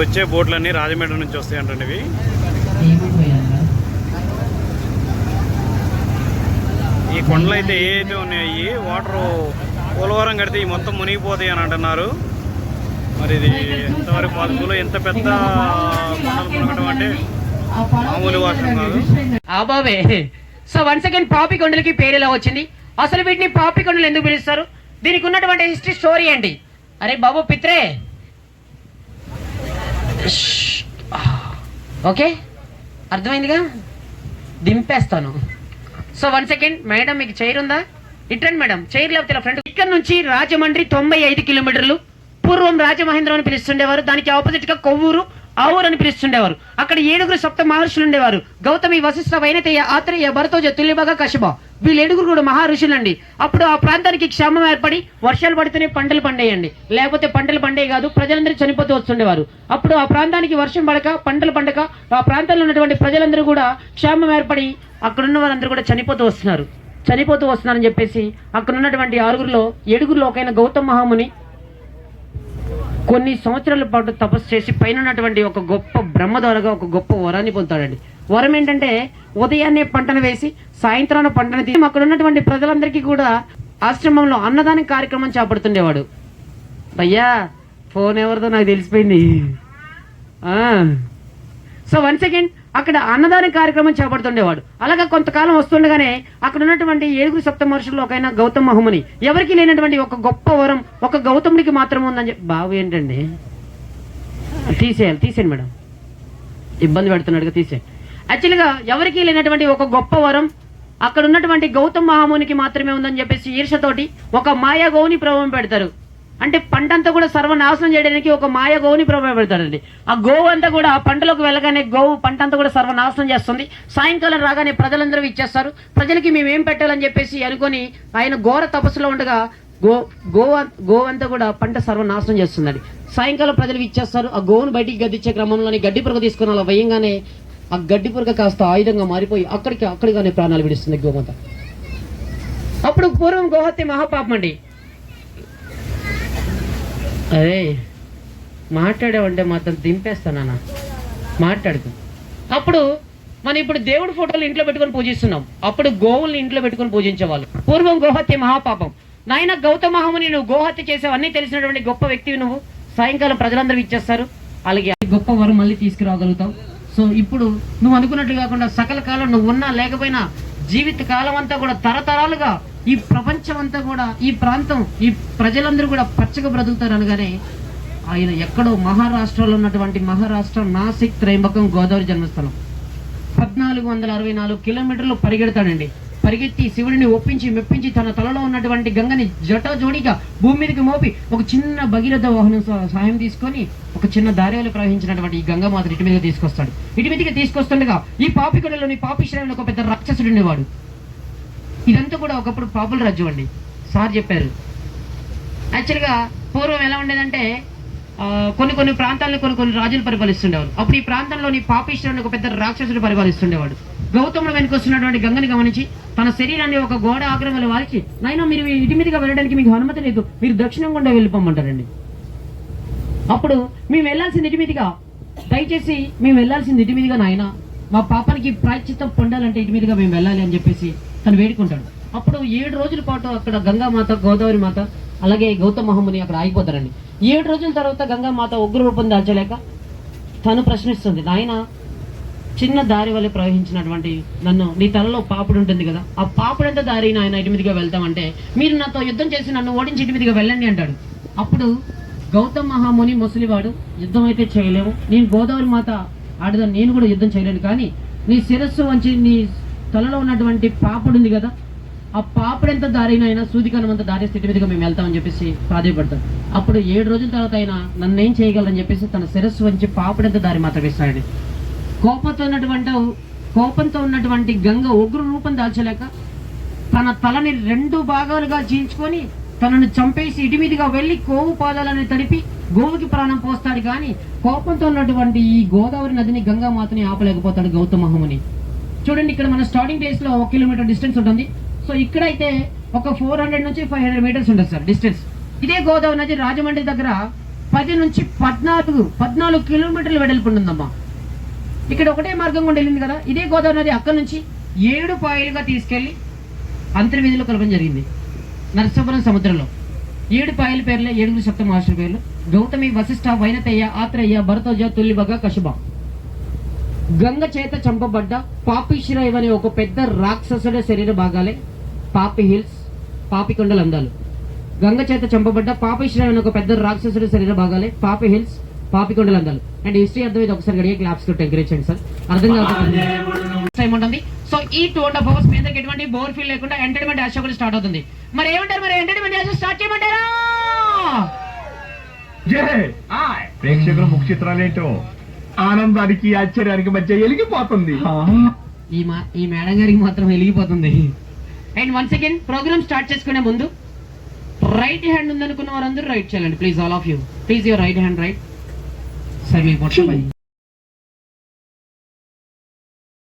వచ్చే బోట్లన్నీ రాజమండ్రి నుంచి వస్తాయంటండి ఇవి. ఈ కొండలు అయితే ఏవైతే ఉన్నాయి వాటర్ పోలవరం కడితే ఈ మొత్తం మునిగిపోతాయి అని అంటున్నారు. మరి ఇది ఎంతవరకు పాదుకులో ఎంత పెద్ద కొండలు మునగడం అంటే మామూలు వాసన కాదు. బాబే. సో వన్ సెకండ్ పాపి కొండలకి పేరు ఎలా వచ్చింది. అసలు వీటిని పాపి కొండలు ఎందుకు పిలుస్తారు? దీనికి ఉన్నటువంటి హిస్టరీ స్టోరీ అండి అరే బాబు పిత్రే. Okay ah. అర్థమైందిగా? దింపేస్తాను. సో వన్ సెకండ్ మేడం మీకు చైర్ ఉందా? ఇట్రండి మేడం చైర్ లేకపోతే ఫ్రెండ్ ఫ్రంట్ ఇక్కడ నుంచి రాజమండ్రి తొంభై ఐదు కిలోమీటర్లు పూర్వం రాజమహేంద్రం అని పిలుస్తుండేవారు. దానికి ఆపోజిట్గా కొవ్వూరు ఆవూరు అని పిలుస్తుండేవారు. అక్కడ ఏడుగురు సప్త మహర్షులు ఉండేవారు. గౌతమి వశిష్ఠ వైనతయ్య ఆత్రేయ భరతోజ తుల్యభగ కశబ వీళ్ళు ఏడుగురు కూడా మహర్షులండి అప్పుడు ఆ ప్రాంతానికి క్షేమం ఏర్పడి వర్షాలు పడితేనే పంటలు పండేయండి. లేకపోతే పంటలు పండే కాదు ప్రజలందరూ చనిపోతూ వస్తుండేవారు. అప్పుడు ఆ ప్రాంతానికి వర్షం పడక పంటలు పండక ఆ ప్రాంతంలో ఉన్నటువంటి ప్రజలందరూ కూడా క్షేమం ఏర్పడి అక్కడున్న వారందరూ కూడా చనిపోతూ వస్తున్నారు. చనిపోతూ వస్తున్నారని చెప్పేసి అక్కడ ఉన్నటువంటి ఆరుగురిలో ఏడుగురిలో ఒకైన గౌతమ్ మహాముని కొన్ని సంవత్సరాల పాటు తపస్సు చేసి పైన ఉన్నటువంటి ఒక గొప్ప బ్రహ్మ ద్వారాగా ఒక గొప్ప వరాన్ని పొందుతాడండి. వరం ఏంటంటే ఉదయాన్నే పంటను వేసి సాయంత్రాన పంటను తీసి అక్కడ ఉన్నటువంటి ప్రజలందరికీ కూడా ఆశ్రమంలో అన్నదానం కార్యక్రమం చేపడుతుండేవాడు. అయ్యా ఫోన్ ఎవరిదో నాకు తెలిసిపోయింది. సో వన్ సెకండ్ అక్కడ అన్నదాన కార్యక్రమం చేపడుతుండేవాడు. అలాగా కొంతకాలం వస్తుండగానే అక్కడ ఉన్నటువంటి ఏడుగురు సప్త మనుషుల్లో ఒకైన గౌతమ్ మహముని. ఎవరికి లేనటువంటి ఒక గొప్ప వరం ఒక గౌతముడికి మాత్రం ఉందని చెప్పి బాబు ఏంటండి? తీసేయాలి తీసేయండి మేడం. ఇబ్బంది పెడుతున్నాడుగా తీసేయండి. యాక్చువల్గా ఎవరికి లేనటువంటి ఒక గొప్ప వరం అక్కడ ఉన్నటువంటి గౌతమ్ మహామునికి మాత్రమే ఉందని చెప్పేసి ఈర్షతోటి ఒక మాయా గోవుని ప్రభావం పెడతారు. అంటే పంట అంతా కూడా సర్వనాశనం చేయడానికి ఒక మాయ గోవుని ప్రభావం పెడతాడండి ఆ గోవు అంతా కూడా పంటలోకి వెళ్ళగానే గోవు పంట అంతా కూడా సర్వనాశనం చేస్తుంది. సాయంకాలం రాగానే ప్రజలందరూ ఇచ్చేస్తారు. ప్రజలకి మేము ఏం పెట్టాలని చెప్పేసి అనుకొని ఆయన ఘోర తపస్సులో ఉండగా గో గోవా గోవంతా అంతా కూడా పంట సర్వనాశనం చేస్తుందండి. సాయంకాలం ప్రజలు ఇచ్చేస్తారు. ఆ గోవును బయటికి గద్దించే క్రమంలోనే గడ్డి పురగ తీసుకుని అలా భయంగానే ఆ గడ్డి పురగ కాస్త ఆయుధంగా మారిపోయి అక్కడికి అక్కడిగానే ప్రాణాలు విడుస్తుంది గోమాత. అప్పుడు పూర్వం గోహత్య మహాపాపం అండి. అరే మాట్లాడావంటే మాత్రం దింపేస్తానా మాట్లాడుకు. అప్పుడు మనం ఇప్పుడు దేవుడి ఫోటోలు ఇంట్లో పెట్టుకొని పూజిస్తున్నాం. అప్పుడు గోవుల్ని ఇంట్లో పెట్టుకొని పూజించేవాళ్ళు. పూర్వం గోహత్య మహాపాపం. నాయన గౌతమ మహాముని నువ్వు గోహత్య చేసావు. అన్నీ తెలిసినటువంటి గొప్ప వ్యక్తివి నువ్వు. సాయంకాలం ప్రజలందరూ ఇచ్చేస్తారు అలాగే గొప్ప వరం మళ్ళీ తీసుకురాగలుగుతావు. సో ఇప్పుడు నువ్వు అనుకున్నట్టు కాకుండా సకల కాలం నువ్వు ఉన్నా లేకపోయినా జీవిత కాలం అంతా కూడా తరతరాలుగా ఈ ప్రపంచం అంతా కూడా ఈ ప్రాంతం ఈ ప్రజలందరూ కూడా పచ్చగా బ్రతుకుతారు అనగానే ఆయన ఎక్కడో మహారాష్ట్రలో ఉన్నటువంటి మహారాష్ట్ర నాసిక్ త్రైంబకం గోదావరి జన్మస్థలం. పద్నాలుగు వందల అరవై నాలుగు కిలోమీటర్లు పరిగెడతాడండి. పరిగెత్తి శివుడిని ఒప్పించి మెప్పించి తన తలలో ఉన్నటువంటి గంగని జట జోడిగా భూమి మీదకి మోపి ఒక చిన్న భగీరథ వాహనం సహ- సహాయం తీసుకొని ఒక చిన్న దారిలో ప్రవహించినటువంటి ఈ గంగమాత ఇటు మీద తీసుకొస్తాడు. ఇటు మీదకి తీసుకొస్తుండగా ఈ పాపికుడలోని పాపిశ్రావుని ఒక పెద్ద రాక్షసుడు ఉండేవాడు. ఇదంతా కూడా ఒకప్పుడు పాపుల రాజ్యం అండి. సార్ చెప్పారు. యాక్చువల్గా పూర్వం ఎలా ఉండేదంటే కొన్ని కొన్ని ప్రాంతాలను కొన్ని కొన్ని రాజులు పరిపాలిస్తుండేవారు అప్పుడు ఈ ప్రాంతంలోని పాపిష్ఠుని ఒక పెద్ద రాక్షసుడు పరిపాలిస్తుండేవాడు. గౌతముడు వెనుకొస్తున్నటువంటి గంగని గమనించి తన శరీరాన్ని ఒక గోడ ఆగ్రహంలో వాల్చి నైనా మీరు ఇటు మీదుగా వెళ్ళడానికి మీకు అనుమతి లేదు. మీరు దక్షిణం గుండా వెళ్ళిపోమంటారండి. అప్పుడు మేము వెళ్ళాల్సింది ఇటు మీదుగా. దయచేసి మేము వెళ్ళాల్సింది ఇటు మీదుగా నాయన. మా పాపానికి ప్రాయశ్చిత్తం పొందాలంటే ఇటు మీదుగా మేము వెళ్ళాలి అని చెప్పేసి తను వేడుకుంటాడు. అప్పుడు ఏడు రోజుల పాటు అక్కడ గంగామాత గోదావరి మాత అలాగే గౌతమ మహముని అక్కడ ఆగిపోతారండి. ఏడు రోజుల తర్వాత గంగామాత ఉగ్ర రూపం దాల్చలేక తను ప్రశ్నిస్తుంది నాయన చిన్న దారి వల్ల ప్రవహించినటువంటి నన్ను నీ తలలో పాపుడు ఉంటుంది కదా ఆ పాపుడంత దారి ఆయన ఇటు మీదుగా వెళ్తామంటే మీరు నాతో యుద్ధం చేసి నన్ను ఓడించి ఇటు మీదుగా వెళ్ళండి అంటాడు. అప్పుడు గౌతమ్ మహాముని ముసలివాడు యుద్ధం అయితే చేయలేము. నేను గోదావరి మాత ఆడదా నేను కూడా యుద్ధం చేయలేను. కానీ నీ శిరస్సు వంచి నీ తలలో ఉన్నటువంటి పాపుడు ఉంది కదా ఆ పాపుడెంత దారినైనా సూదికనమంత దారి స్థితి మీదుగా మేము వెళ్తామని చెప్పేసి ప్రాధాయపడతాడు. అప్పుడు ఏడు రోజుల తర్వాత అయినా నన్ను ఏం చేయగలని చెప్పేసి తన శిరస్సు వంచి పాపుడెంత దారి మాత్రం ఇస్తాడు కోపంతో ఉన్నటువంటి కోపంతో ఉన్నటువంటి గంగ ఉగ్ర రూపం దాల్చలేక తన తలని రెండు భాగాలుగా చీల్చుకొని తనను చంపేసి ఇటు మీదుగా వెళ్ళి కోవు పాదాలను తడిపి గోవుకి ప్రాణం పోస్తాడు కానీ కోపంతో ఉన్నటువంటి ఈ గోదావరి నదిని గంగా మాతని ఆపలేకపోతాడు గౌతమ మహముని చూడండి ఇక్కడ మన స్టార్టింగ్ ప్లేస్లో ఒక కిలోమీటర్ డిస్టెన్స్ ఉంటుంది. సో ఇక్కడైతే ఒక ఫోర్ హండ్రెడ్ నుంచి ఫైవ్ హండ్రెడ్ మీటర్స్ ఉంటుంది సార్ డిస్టెన్స్ ఇదే గోదావరి నది రాజమండ్రి దగ్గర పది నుంచి పద్నాలుగు పద్నాలుగు కిలోమీటర్లు వెడల్పు ఉంటుందమ్మా. ఇక్కడ ఒకటే మార్గం గుండా వెళ్ళింది కదా. ఇదే గోదావరి నది అక్కడ నుంచి ఏడు పాయలుగా తీసుకెళ్ళి అంతర్వీధిలో కలపడం జరిగింది. నరసాపురం సముద్రంలో. ఏడు పాయల పేర్లే ఏడుగురు సప్త మహర్షుల పేర్లు. గౌతమి వశిష్ఠ వైనతయ్య ఆత్రయ్య భరతోజ తుల్లిబగ కశుభ. గంగ చేత చంపబడ్డ పాపిశ్రయ్ అనే ఒక పెద్ద రాక్షసుడి శరీర భాగాలే పాపి హిల్స్ పాపికొండల అందాలు గంగ చేత చంపబడ్డ పాపిశ్రయ్ అనే ఒక పెద్ద రాక్షసుడి శరీర భాగాలే పాపి హిల్స్ పాపికొండల అందాలు అండ్ హిస్టరీ అర్థం ఇది ఒకసారి గడిగే క్లాప్స్తో ఎంకరేజ్ చేయండి సార్. అర్థం కాదు టైం ఉంటుంది. సో ఈ టూ అండ్ హాఫ్ అవర్స్ మీ అందరికి ఎటువంటి బోర్ ఫీల్ లేకుండా ఎంటర్టైన్మెంట్ యాషో కూడా స్టార్ట్ అవుతుంది. మరి ఏమంటారు? మరి ఎంటర్టైన్మెంట్ యాషో స్టార్ట్ చేయమంటారా? ప్రేక్షకుల ముఖ చిత్రాలేంటో? ఆనందానికి ఆశ్చర్యానికి మధ్య ఎలిగిపోతుంది. ఈ మా ఈ మేడం గారికి మాత్రం వెలిగిపోతుంది and one second programme start చేసుకునే ముందు రైట్ హ్యాండ్ ఉందనుకున్న వారందరూ రైట్ చేయాలండి. Please all of you please your right hand right సరే మీకు మొత్తం పని.